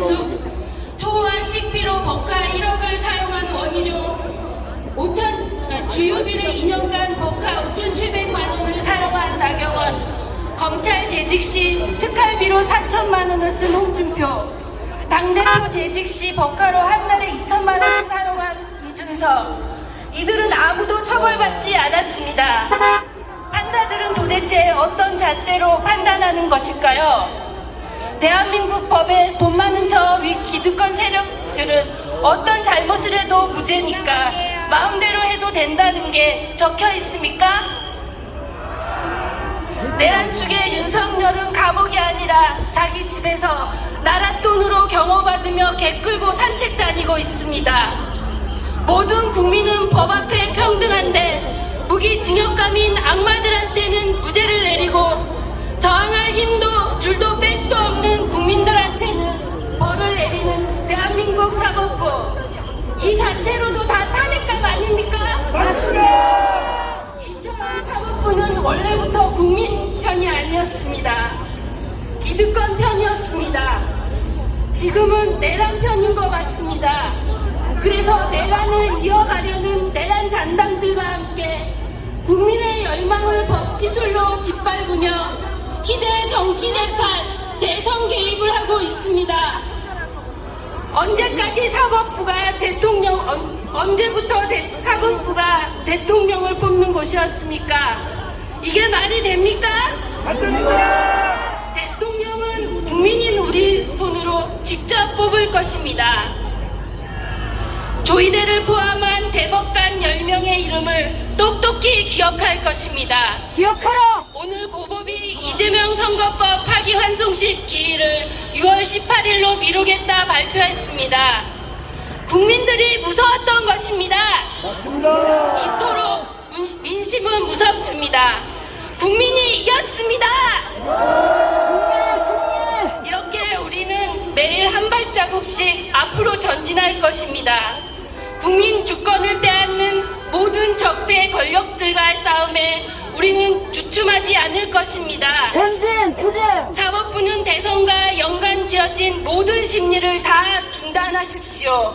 이진숙, 초호화 식비로 버카 1억을 사용한 원희룡, 5천 주유비를 2년간 버카 5,700만 원을 사용한 나경원, 검찰 재직 시 특활비로 4천만 원을 쓴 홍준표, 당대표 재직 시 버카로 한 달에 2천만 원씩 사용한 이준석, 이들은 아무도 처벌받지 않았습니다. 판사들은 도대체 어떤 잣대로 판단하는 것일까요? 대한민국 법에 돈 많은 저 위 기득권 세력들은 어떤 잘못을 해도 무죄니까 마음대로 해도 된다는 게 적혀 있습니까? 내란숙의 윤석열은 감옥이 아니라 자기 집에서 나라 돈으로 경호받으며 개 끌고 산책 다니고 있습니다. 모든 국민은 법 앞에 평등한데 무기징역감인 악마들한테는 무죄를 내리고 자체로도 다 탄핵감 아닙니까? 이철원 사법부는 원래부터 국민 편이 아니었습니다. 기득권 편이었습니다. 지금은 내란 편인 것 같습니다. 그래서 내란을 이어가려는 내란 잔당들과 함께 국민의 열망을 법기술로 짓밟으며 희대 정치재판 대선 개입을 하고 있습니다. 언제까지 사법부가 대통령 언- 언제부터 대- 사법부가 대통령을 뽑는 곳이었습니까? 이게 말이 됩니까? 대통령은 국민인 우리 손으로 직접 뽑을 것입니다. 조이대를 포함한 대법관 10명의 이름을 똑똑히 기억할 것입니다. 기억하라! 오늘 고법이 이재명 선거법 파기환송식 기일을 6월 18일로 미루겠다 발표했습니다. 국민들이 무서웠던 것입니다. 이토록 문- 민심은 무섭습니다. 국민이 이겼습니다. 국민의 승리! 이렇게 우리는 매일 한 발자국씩 앞으로 전진할 것입니다. 국민 주권을 빼앗는 모든 적폐 권력들과의 싸움에 우리는 주춤하지 않을 것입니다. 전진, 투쟁! 사법부는 대선과 지어진 모든 심리를 다 중단하십시오.